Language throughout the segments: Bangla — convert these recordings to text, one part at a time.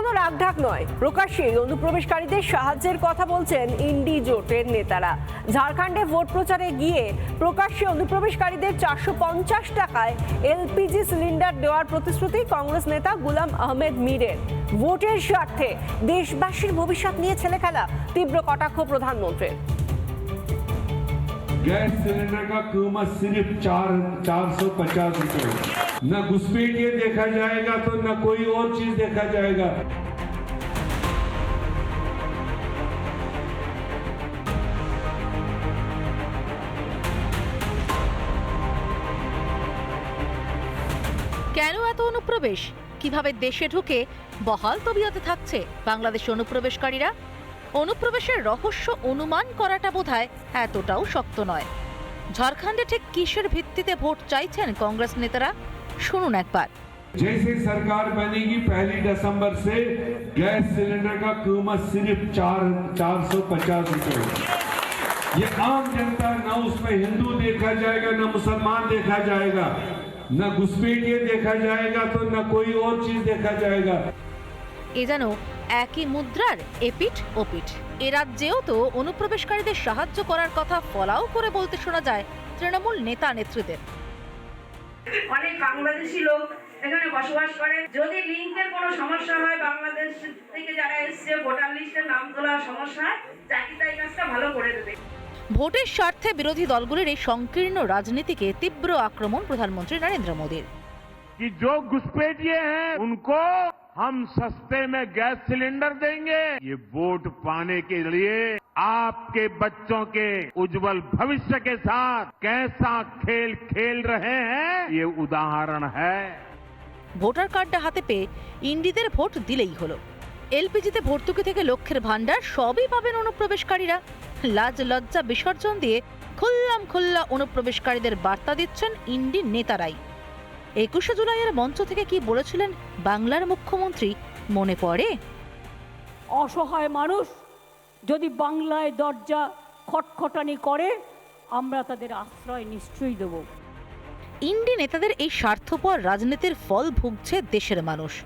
কোনো রাগঢাক নয় প্রকাশ্যে অনুপ্রবেশকারীদের সাহায্যের কথা বলছেন ইন্ডি জোটের নেতারা ঝাড়খণ্ডে ভোট প্রচারে গিয়ে প্রকাশ্যে অনুপ্রবেশকারীদের চারশো পঞ্চাশ টাকায় এলপিজি সিলিন্ডার দেওয়ার প্রতিশ্রুতি কংগ্রেস নেতা গুলাম আহমেদ মীরের ভোটের স্বার্থে দেশবাসীর ভবিষ্যৎ নিয়ে ছেলে খেলা তীব্র কটাক্ষ প্রধানমন্ত্রীর गैस सिलेंडर का कीमत सिर्फ चार चार सौ पचास रुपए न घुसपैठिए देखा जाएगा तो न कोई और चीज देखा जाएगा কেন এত অনুপ্রবেশ কিভাবে দেশে ঢুকে বহাল তবিয়তে থাকছে বাংলাদেশ অনুপ্রবেশকারীরা অনুপ্রবেশের রহস্য অনুমান করাটা বোধহয় এতটাও শক্ত নয় ঝাড়খণ্ডে ঠিক কিসের ভিত্তিতে ভোট চাইছেন কংগ্রেস নেতারা শুনুন একবার जैसे सरकार बनेगी पहली दिसंबर से गैस सिलेंडर का कीमत सिर्फ चार चार सौ पचास रुपए ये आम जनता न उसमें हिंदू देखा जाएगा न मुसलमान देखा जाएगा न घुसपैठिए देखा जाएगा तो न कोई और चीज देखा जाएगा এ যেন একই মুদ্রার এপিঠ ওপিঠ এ রাজ্যেও তো অনুপ্রবেশকারীদের সাহায্য করার কথা ফলাও করে বলতে শোনা যায় তৃণমূল নেতা নেত্রীদের অনেক বাংলাদেশি লোক এখানে বসবাস করে যদি লিঙ্কের কোনো সমস্যা হয় বাংলাদেশ থেকে যারা এসছে ভোটার লিস্টের নাম তোলার সমস্যা হয় চাকরিটা এই কাজটা ভালো করে দেবে ভোটের স্বার্থে বিরোধী দলগুলির এই সংকীর্ণ রাজনীতিকে তীব্র আক্রমণ প্রধানমন্ত্রী নরেন্দ্র মোদীর कि जो घुसपैठिए हैं उनको हम सस्ते में गैस सिलेंडर देंगे ये वोट पाने के लिए आपके बच्चों के उज्जवल भविष्य के साथ कैसा खेल खेल रहे हैं ये उदाहरण है ভোটার কার্ডটা হাতে পেয়ে ইন্ডিদের ভোট দিলেই হলো এলপিজিতে ভর্তুকি থেকে লক্ষ্যের ভাণ্ডার সবই পাবেন অনুপ্রবেশকারীরা লাজ লজ্জা বিসর্জন দিয়ে খুল্লাম খুল্লা অনুপ্রবেশকারীদের বার্তা দিচ্ছেন ইন্ডি নেতারাই একুশে জুলাইয়ের মঞ্চ থেকে কি বলেছিলেন বাংলার মুখ্যমন্ত্রী? মনে পড়ে? অসহায় মানুষ যদি বাংলায় দরজা খটখটানি করে আমরা তাদের আশ্রয় নিশ্চয়ই দেব। ইন্ডি নেতাদের এই স্বার্থপর রাজনীতির ফল ভুগছে দেশের মানুষ।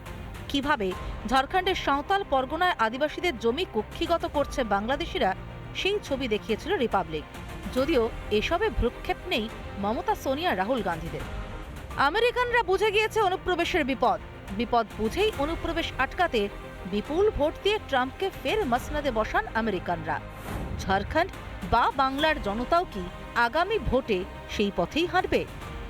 কীভাবে? ঝাড়খণ্ডের সাঁওতাল পরগনায় আদিবাসীদের জমি কুক্ষিগত করছে বাংলাদেশিরা সেই ছবি দেখিয়েছিল রিপাবলিক। যদিও এসবে ভ্রুক্ষেপ নেই মমতা সোনিয়া রাহুল গান্ধীদের। আমেরিকানরা বুঝে গিয়েছে অনুপ্রবেশের বিপদ। বিপদ বুঝেই অনুপ্রবেশ আটকাতে বিপুল ভোট দিয়ে ট্রাম্পকে ফের মসনাদে বসান আমেরিকানরা। ঝাড়খণ্ড বা বাংলার জনতাও কি আগামী ভোটে সেই পথেই হাঁটবে?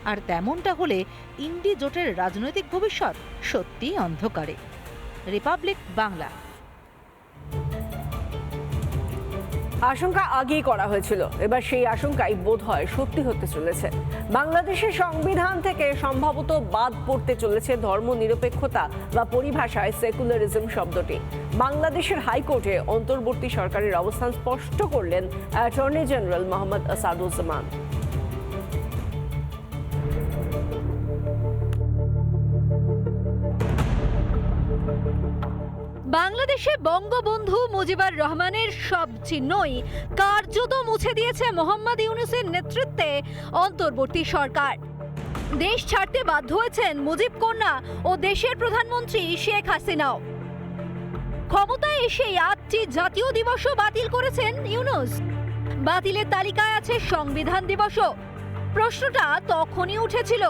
আর তেমনটা হলে ইন্ডি জোটের রাজনৈতিক ভবিষ্যৎ সত্যিই অন্ধকারে। রিপাবলিক বাংলা। আশঙ্কা আগেই করা হয়েছিল। এবার সেই আশঙ্কাই বোধ হয় সত্যি হতে চলেছে। বাংলাদেশের সংবিধান থেকে সম্ভবত বাদ পড়তে চলেছে ধর্ম নিরপেক্ষতা বা পরিভাষায় সেকুলারিজম শব্দটি। বাংলাদেশের হাইকোর্টে অন্তর্বর্তী সরকারের অবস্থান স্পষ্ট করলেন অ্যাটর্নি জেনারেল মোহাম্মদ আসাদুজ্জামান। বাংলাদেশে বঙ্গবন্ধু মুজিবুর রহমানের সব চিহ্নই কার্যত মুছে দিয়েছে মোহাম্মদ ইউনুসের নেতৃত্বে অন্তর্বর্তী সরকার। দেশ ছাড়তে বাধ্য হয়েছেন মুজিব কন্যা ও দেশের প্রধানমন্ত্রী শেখ হাসিনাও। ক্ষমতায় এসে আটটি জাতীয় দিবসও বাতিল করেছেন ইউনুস। বাতিলের তালিকায় আছে সংবিধান দিবসও। প্রশ্নটা তখনই উঠেছিল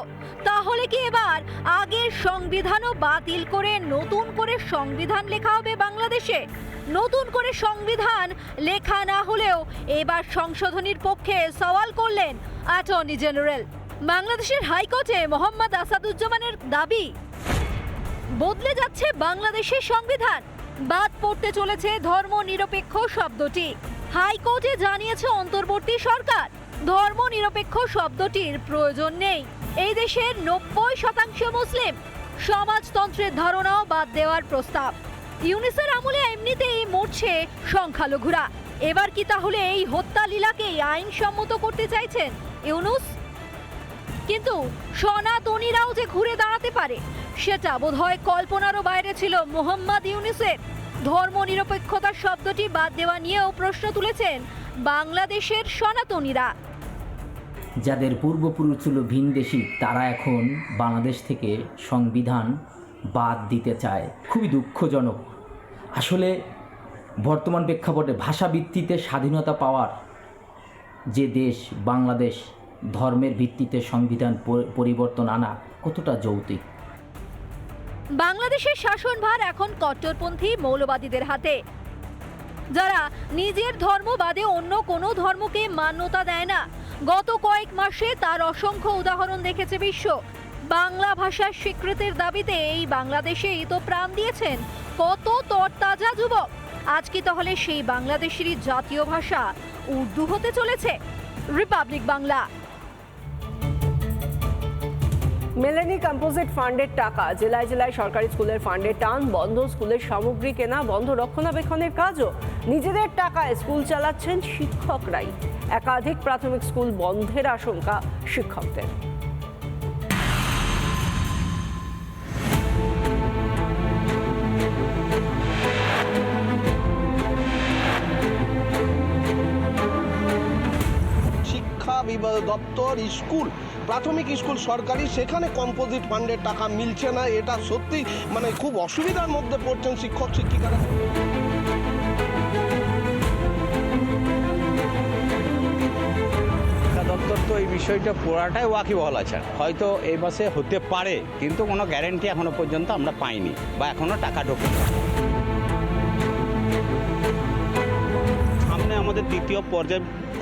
তাহলে কি এবার আগের সংবিধানও বাতিল করে নতুন করে সংবিধান লেখা হবে বাংলাদেশে? নতুন করে সংবিধান লেখা না হলেও এবার সংশোধনীর পক্ষে সওয়াল করলেন অ্যাটর্নি জেনারেল। বাংলাদেশের হাইকোর্টে মোহাম্মদ আসাদুজ্জামানের দাবি, বদলে যাচ্ছে বাংলাদেশের সংবিধান। বাদ পড়তে চলেছে ধর্ম নিরপেক্ষ শব্দটি। হাইকোর্টে জানিয়েছে অন্তর্বর্তী সরকার ধর্ম নিরপেক্ষ শব্দটির প্রয়োজন নেই। এই দেশের নব্বই শতাংশ মুসলিম। সমাজতন্ত্রের ধারণাও বাদ দেওয়ার প্রস্তাব। ইউনিসের আমলে এমনিতেই মরছে সংখ্যালঘুরা। এবার কি তাহলে এই হত্যা লীলাকেই আইনসম্মত করতে চাইছেন ইউনুস? কিন্তু সনাতনীরাও যে ঘুরে দাঁড়াতে পারে, সেটা বোধহয় কল্পনারও বাইরে ছিল মোহাম্মদ ইউনিসের ধর্ম নিরপেক্ষতার শব্দটি বাদ দেওয়া নিয়েও প্রশ্ন তুলেছেন বাংলাদেশের সনাতনীরা। যাদের পূর্বপুরুষ ছিল ভিনদেশি তারা এখন বাংলাদেশ থেকে সংবিধান বাদ দিতে চায়। খুবই দুঃখজনক। আসলে বর্তমান প্রেক্ষাপটে ভাষাভিত্তিতে স্বাধীনতা পাওয়ার যে দেশ, বাংলাদেশ, ধর্মের ভিত্তিতে সংবিধান পরিবর্তন আনা কতটা যৌক্তিক? বাংলাদেশের শাসনভার এখন কট্টরপন্থী মৌলবাদীদের হাতে। যারা নিজের ধর্ম বাদে অন্য কোনো ধর্মকে মান্যতা দেয় না। গত কয়েক মাসে তার অসংখ্য উদাহরণ দেখেছে বিশ্ব। বাংলা ভাষার স্বীকৃতির দাবিতে এই বাংলাদেশেই তো প্রাণ দিয়েছেন কত তরতাজা যুবক। আজ কি তাহলে সেই বাংলাদেশেরই জাতীয় ভাষা উর্দু হতে চলেছে? রিপাবলিক বাংলা। মেলেনি কম্পোজিট ফান্ডের টাকা। জেলায় জেলায় সরকারি স্কুলের ফান্ডে টান, বন্ধ স্কুলের সামগ্রী কেনা, বন্ধ রক্ষণাবেক্ষণের কাজও। নিজেদের টাকায় স্কুল চালাচ্ছেন শিক্ষকরাই। একাধিক প্রাথমিক স্কুল বন্ধের আশঙ্কা শিক্ষকদের। দপ্তর, স্কুল, প্রাথমিক স্কুল, সরকারি, সেখানে কম্পোজিট ফান্ডের টাকা মিলছে না। এটা সত্যি মানে খুব অসুবিধার মধ্যে পড়ছেন শিক্ষক, শিক্ষিকারা। দপ্তর তো এই বিষয়টা পুরাটাই ওয়াকিবহল আছে। হয়তো এই মাসে হতে পারে, কিন্তু কোনো গ্যারেন্টি এখনও পর্যন্ত আমরা পাইনি বা এখনও টাকা ঢোকেনি। সামনে আমাদের দ্বিতীয়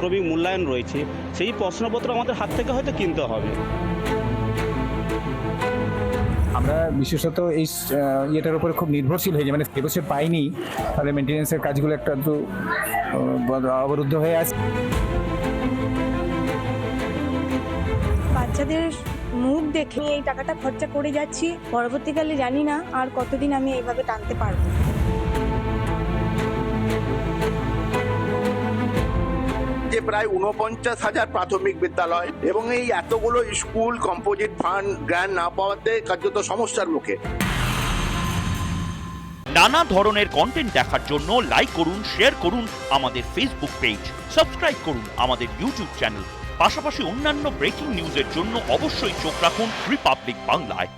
পর্যায়ক্রমিক মূল্যায়ন রয়েছে সেই প্রশ্নপত্র আমাদের হাত থেকে হয়তো কিনতে হবে। আমরা বিশেষত এই ইয়েটার উপরে খুব নির্ভরশীল হয়ে যায় মানে এবছর পাইনি তাহলে মেনটেন্যান্সের কাজগুলো একটা তো অবরুদ্ধ হয়ে আছে। বাচ্চাদের মুখ দেখে এই টাকাটা খরচা করে যাচ্ছি পরবর্তীকালে জানি না আর কতদিন আমি এইভাবে টানতে পারব। প্রায় উনপঞ্চাশ হাজার প্রাথমিক বিদ্যালয় এবং এই এতগুলো স্কুল কম্পোজিট ফান্ড গ্র্যান্ড না পাওয়াতে কার্যত সমস্যার মুখে। নানা ধরনের কন্টেন্ট দেখার জন্য লাইক করুন শেয়ার করুন আমাদের ফেসবুক পেজ সাবস্ক্রাইব করুন আমাদের ইউটিউব চ্যানেল পাশাপাশি অন্যান্য ব্রেকিং নিউজের জন্য অবশ্যই চোখ রাখুন রিপাবলিক বাংলায়